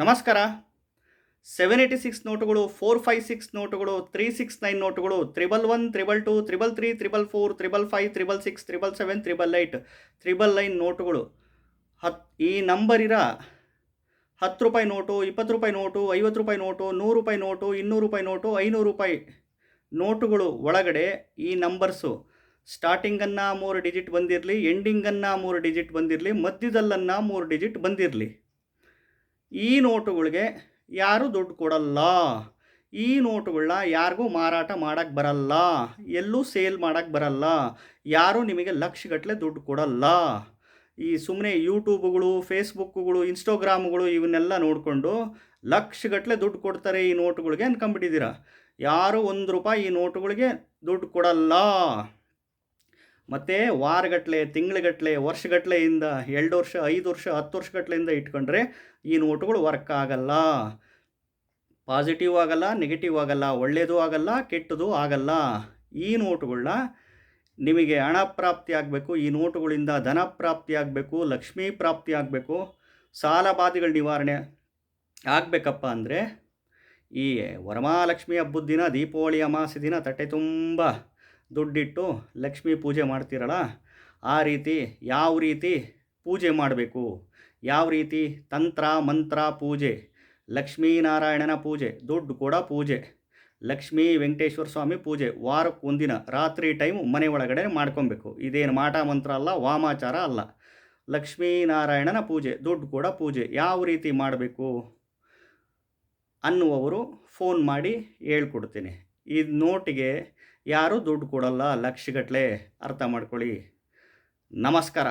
ನಮಸ್ಕಾರ. Seven eighty six ನೋಟುಗಳು four five six ನೋಟುಗಳು ತ್ರೀ ಸಿಕ್ಸ್ ನೈನ್ ನೋಟುಗಳು triple one triple two triple three triple four triple five triple six triple seven triple eight triple nine ನೋಟುಗಳು. ಹತ್, ಈ number ಇರ ಹತ್ತು ರೂಪಾಯಿ ನೋಟು, ಇಪ್ಪತ್ತು ರೂಪಾಯಿ ನೋಟು, ಐವತ್ತು ರೂಪಾಯಿ ನೋಟು, ನೂರು ರೂಪಾಯಿ ನೋಟು, ಇನ್ನೂರು ರೂಪಾಯಿ ನೋಟು, ಐನೂರು ರೂಪಾಯಿ ನೋಟುಗಳು ಒಳಗಡೆ ಈ ನಂಬರ್ಸು ಸ್ಟಾರ್ಟಿಂಗನ್ನು ಮೂರು ಡಿಜಿಟ್ ಬಂದಿರಲಿ ಎಂಡಿಂಗನ್ನು ಮೂರು ಡಿಜಿಟ್ ಬಂದಿರಲಿ, ಮಧ್ಯದಲ್ಲನ್ನು ಮೂರು ಡಿಜಿಟ್ ಬಂದಿರಲಿ. ಈ ನೋಟುಗಳಿಗೆ ಯಾರೂ ದುಡ್ಡು ಕೊಡಲ್ಲ. ಈ ನೋಟುಗಳನ್ನ ಯಾರಿಗೂ ಮಾರಾಟ ಮಾಡೋಕ್ಕೆ ಬರಲ್ಲ. ಎಲ್ಲೂ ಸೇಲ್ ಮಾಡೋಕ್ಕೆ ಬರಲ್ಲ. ಯಾರೂ ನಿಮಗೆ ಲಕ್ಷಗಟ್ಟಲೆ ದುಡ್ಡು ಕೊಡಲ್ಲ. ಈ ಸುಮ್ಮನೆ ಯೂಟ್ಯೂಬ್ಗಳು, ಫೇಸ್ಬುಕ್ಗಳು, ಇನ್ಸ್ಟಾಗ್ರಾಮ್ಗಳು ಇವನ್ನೆಲ್ಲ ನೋಡಿಕೊಂಡು ಲಕ್ಷಗಟ್ಟಲೆ ದುಡ್ಡು ಕೊಡ್ತಾರೆ ಈ ನೋಟುಗಳಿಗೆ ಅನ್ಕೊಂಬಿಟ್ಟಿದ್ದೀರ? ಯಾರು ಒಂದು ರೂಪಾಯಿ ಈ ನೋಟುಗಳಿಗೆ ದುಡ್ಡು ಕೊಡಲ್ಲ. ಮತ್ತು ವಾರಗಟ್ಟಲೆ ತಿಂಗಳಗಟ್ಟಲೆ ವರ್ಷಗಟ್ಟಲೆಯಿಂದ ಎರಡು ವರ್ಷ, ಐದು ವರ್ಷ, ಹತ್ತು ವರ್ಷಗಟ್ಟಲೆಯಿಂದ ಇಟ್ಕೊಂಡ್ರೆ ಈ ನೋಟುಗಳು ವರ್ಕ್ ಆಗಲ್ಲ. ಪಾಸಿಟಿವ್ ಆಗಲ್ಲ, ನೆಗೆಟಿವ್ ಆಗಲ್ಲ ಒಳ್ಳೆಯದು ಆಗಲ್ಲ, ಕೆಟ್ಟದು ಆಗಲ್ಲ. ಈ ನೋಟುಗಳನ್ನ ನಿಮಗೆ ಹಣ ಪ್ರಾಪ್ತಿ ಆಗಬೇಕು, ಈ ನೋಟುಗಳಿಂದ ಧನ ಪ್ರಾಪ್ತಿ ಆಗಬೇಕು, ಲಕ್ಷ್ಮೀ ಪ್ರಾಪ್ತಿ ಆಗಬೇಕು, ಸಾಲ ಬಾಧೆಗಳ ನಿವಾರಣೆ ಆಗಬೇಕಪ್ಪ ಅಂದರೆ ಈ ವರಮಹಾಲಕ್ಷ್ಮಿ ಹಬ್ಬದ ದಿನ, ದೀಪಾವಳಿ ಅಮಾಸೆ ದಿನ ತಟ್ಟೆ ತುಂಬ ದುಡ್ಡಿಟ್ಟು ಲಕ್ಷ್ಮೀ ಪೂಜೆ ಮಾಡ್ತೀರಲ್ಲ, ಆ ರೀತಿ ಯಾವ ರೀತಿ ಪೂಜೆ ಮಾಡಬೇಕು? ಯಾವ ರೀತಿ? ತಂತ್ರ, ಮಂತ್ರ, ಪೂಜೆ. ಲಕ್ಷ್ಮೀನಾರಾಯಣನ ಪೂಜೆ, ದುಡ್ಡು ಕೂಡ ಪೂಜೆ. ಲಕ್ಷ್ಮೀ ವೆಂಕಟೇಶ್ವರ ಸ್ವಾಮಿ ಪೂಜೆ ವಾರಕ್ಕೆ ಒಂದಿನ, ರಾತ್ರಿ ಟೈಮ್ ಮನೆ ಒಳಗಡೆ ಮಾಡ್ಕೊಬೇಕು. ಇದೇನು ಮಾಟ ಮಂತ್ರ ಅಲ್ಲ, ವಾಮಾಚಾರ ಅಲ್ಲ. ಲಕ್ಷ್ಮೀನಾರಾಯಣನ ಪೂಜೆ, ದುಡ್ಡು ಕೂಡ ಪೂಜೆ. ಯಾವ ರೀತಿ ಮಾಡಬೇಕು ಅನ್ನುವವರು ಫೋನ್ ಮಾಡಿ ಹೇಳ್ಕೊಡ್ತೀನಿ. ಈ ನೋಟಿಗೆ ಯಾರೂ ದುಡ್ಡು ಕೊಡಲ್ಲ ಲಕ್ಷಗಟ್ಟಲೆ ಅರ್ಥ ಮಾಡ್ಕೊಳ್ಳಿ. ನಮಸ್ಕಾರ.